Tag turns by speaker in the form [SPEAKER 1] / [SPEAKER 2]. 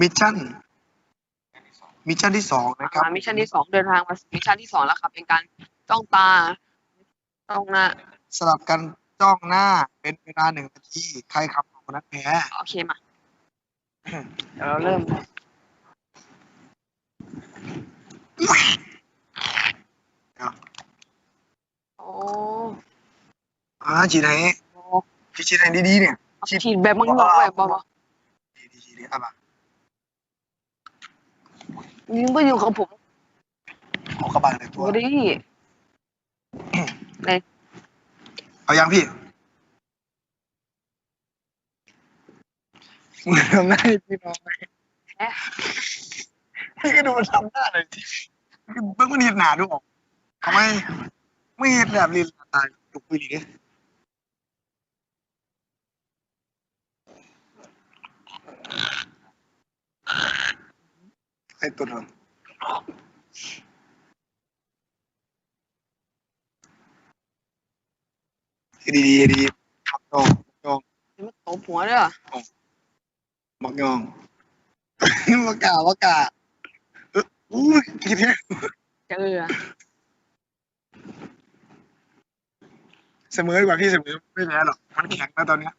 [SPEAKER 1] มิชชั่นมิชชั่นที่สองนะครับ
[SPEAKER 2] อ่ามิชชั่นที่สองเดินทางมามิชชั่นที่สองแล้วครับ เป็นการจ้องตาจ้องหน้า
[SPEAKER 1] สลับกันจ้องหน้าเป็นเวลาหนึ่งนาทีใครขับของคนนั้นแพ้
[SPEAKER 2] โอเคมาเดี๋ยวเราเริ่มโอ้
[SPEAKER 1] อ่าฉีดไหน
[SPEAKER 2] โห
[SPEAKER 1] พี่ฉีดไหนดีๆเนี่ยฉีด
[SPEAKER 2] ฉีดแบบมึงบอกแบบบอก
[SPEAKER 1] ดีดีดีอะมา
[SPEAKER 2] ยิงก็อยู่กับผม
[SPEAKER 1] เอากระบะในตัว
[SPEAKER 2] ก็ดี
[SPEAKER 1] เอายังพี่มึงทำหน้าให้พี่น้องไหมพี่ก็ดูมันทำหน้าหน่อยที่เพิ่งมันเห็นหนาดูออกทำไมไม่เห็นแบบลีลาตายดุไปดี เนี่ยไอ้ตัวนั้นดีดีดีมักยองมักยอง
[SPEAKER 2] มันตบหัวเด้อ
[SPEAKER 1] มักยองมักกามักกาเอ้ยอู้ยกินเนี่ย
[SPEAKER 2] เจอ
[SPEAKER 1] เสมอดีกว่าพี่เสมอไม่แพ้หรอกมันแข็งแล้วตอนเนี้ย